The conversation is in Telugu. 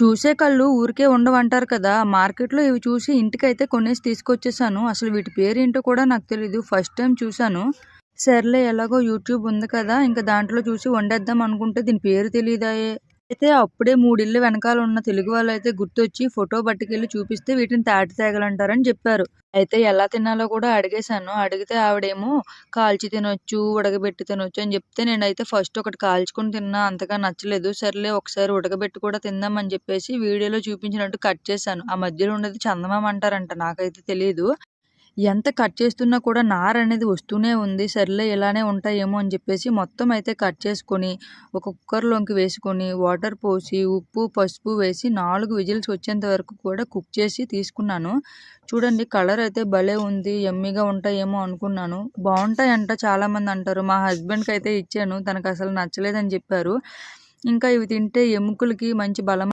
చూసే కళ్ళు ఊరికే ఉండవంటారు కదా. మార్కెట్లో ఇవి చూసి ఇంటికైతే కొనేసి తీసుకొచ్చేసాను. అసలు వీటి పేరేంటో కూడా నాకు తెలీదు. ఫస్ట్ టైం చూశాను. సర్లే ఎలాగో యూట్యూబ్ ఉంది కదా. ఇంకా దాంట్లో చూసి వండేద్దాం అనుకుంటే దీని పేరు తెలియదాయే అయితే అప్పుడే మూడిళ్ళు వెనకాల ఉన్న తెలుగు వాళ్ళు అయితే గుర్తొచ్చి ఫోటో పట్టుకెళ్ళి చూపిస్తే వీటిని తాటి తేగలంటారని చెప్పారు. అయితే ఎలా తినాలో కూడా అడిగేశాను. అడిగితే ఆవిడేమో కాల్చి తినొచ్చు ఉడకబెట్టి తినొచ్చు అని చెప్తే నేనైతే ఫస్ట్ ఒకటి కాల్చుకొని తిన్నా అంతగా నచ్చలేదు. సర్లే ఒకసారి ఉడకబెట్టి కూడా తిందామని చెప్పేసి వీడియోలో చూపించినట్టు కట్ చేశాను. ఆ మధ్యలో ఉన్నది చందమామ అంటారంట నాకైతే తెలియదు ఎంత కట్ చేస్తున్నా కూడా నార అనేది వస్తూనే ఉంది. సర్లే ఇలానే ఉంటాయేమో అని చెప్పేసి మొత్తం అయితే కట్ చేసుకొని ఒక కుక్కర్లోకి వేసుకొని వాటర్ పోసి ఉప్పు పసుపు వేసి నాలుగు విజిల్స్ వచ్చేంత వరకు కూడా కుక్ చేసి తీసుకున్నాను. చూడండి కలర్ అయితే భలే ఉంది ఎమ్మిగా ఉంటాయేమో అనుకున్నాను. బాగుంటాయంట చాలామంది అంటారు. మా హస్బెండ్కి అయితే ఇచ్చాను తనకు అసలు నచ్చలేదని చెప్పారు. ఇంకా ఇవి తింటే ఎముకలకి మంచి బలం